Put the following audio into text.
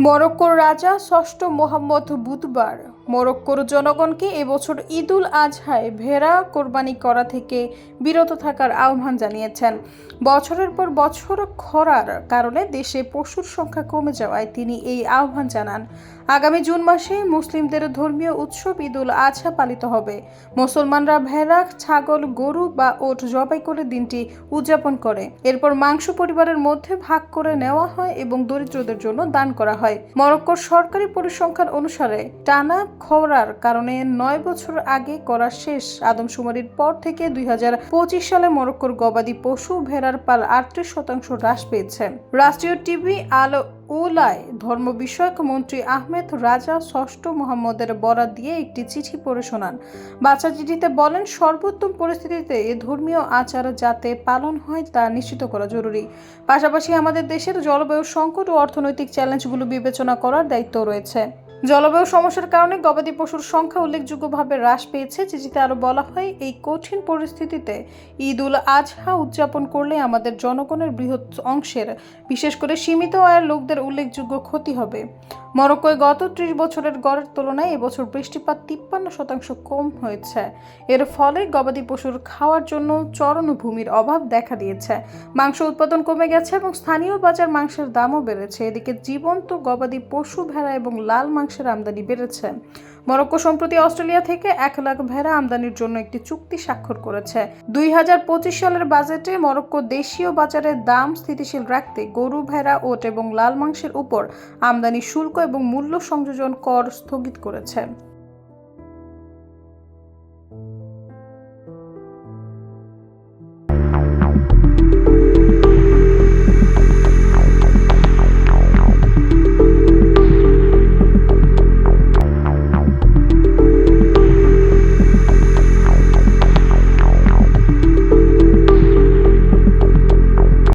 মরক্কোর রাজা ষষ্ঠ মোহাম্মদ বুধবার। মরক্কোর জনগণকে এবছর ঈদুল আজহায় ভেড়া কোরবানি করা থেকে বিরত থাকার আহ্বান জানিয়েছেন। বছরের পর বছর খরার কারণে দেশে পশুর সংখ্যা কমে যাওয়ায় তিনি এই আহ্বান জানান। আগামী জুন মাসে মুসলিমদের ধর্মীয় উৎসব ঈদুল আজহা পালিত হবে। মুসলমানরা ভেড়া, ছাগল, গরু বা ওট জবাই করে দিনটি উদযাপন করে। এরপর মাংস পরিবারের মধ্যে ভাগ করে নেওয়া হয় এবং দরিদ্রদের জন্য দান করা হয়। মরক্কোর সরকারি পরিসংখ্যান অনুসারে টানা খরার কারণে নয় বছর আগে করা শেষ আদমশুমারির পর থেকে দু হাজার পঁচিশ সালে মরক্কোর গবাদি পশু ভেড়ার পাল আটত্রিশ শতাংশ হ্রাস পেয়েছে। রাষ্ট্রীয় টিভি আল উলায় ধর্ম বিষয়ক মন্ত্রী আহমেদ রাজা ষষ্ঠ মোহাম্মদের বরাত দিয়ে একটি চিঠি পড়ে শোনান। বাচ্চা চিঠিতে বলেন, সর্বোত্তম পরিস্থিতিতে এ ধর্মীয় আচার যাতে পালন হয় তা নিশ্চিত করা জরুরি। পাশাপাশি আমাদের দেশের জলবায়ু সংকট ও অর্থনৈতিক চ্যালেঞ্জগুলো বিবেচনা করার দায়িত্ব রয়েছে। জলবায়ু সমস্যার কারণে গবাদি পশুর সংখ্যা উল্লেখযোগ্যভাবে হ্রাস পেয়েছে। চিঠিতে আরও বলা হয়, এই কঠিন পরিস্থিতিতে ঈদ উল আজহা উদযাপন করলে আমাদের জনগণের বৃহৎ অংশের, বিশেষ করে সীমিত আয়ের লোকদের উল্লেখযোগ্য ক্ষতি হবে। মরক্কোয় গত ত্রিশ বছরের গড়ের তুলনায় এবছর বৃষ্টিপাত তিপ্পান্ন শতাংশ কম হয়েছে। এর ফলে গবাদি পশুর খাওয়ার জন্য চরণভূমির অভাব দেখা দিয়েছে। মাংস উৎপাদন কমে গেছে এবং স্থানীয় বাজার মাংসের দামও বেড়েছে। এদিকে জীবন্ত গবাদি পশু ভেড়া এবং লাল মাংসের আমদানি বেড়েছে। মরক্কো সম্প্রতি অস্ট্রেলিয়া থেকে এক লাখ ভেড়া আমদানির জন্য একটি চুক্তি স্বাক্ষর করেছে। দুই হাজার পঁচিশ সালের বাজেটে মরক্কো দেশীয় বাজারের দাম স্থিতিশীল রাখতে গরু, ভেড়া, ওট এবং লাল মাংসের উপর আমদানি শুল্ক এবং মূল্য সংযোজন কর স্থগিত করেছে।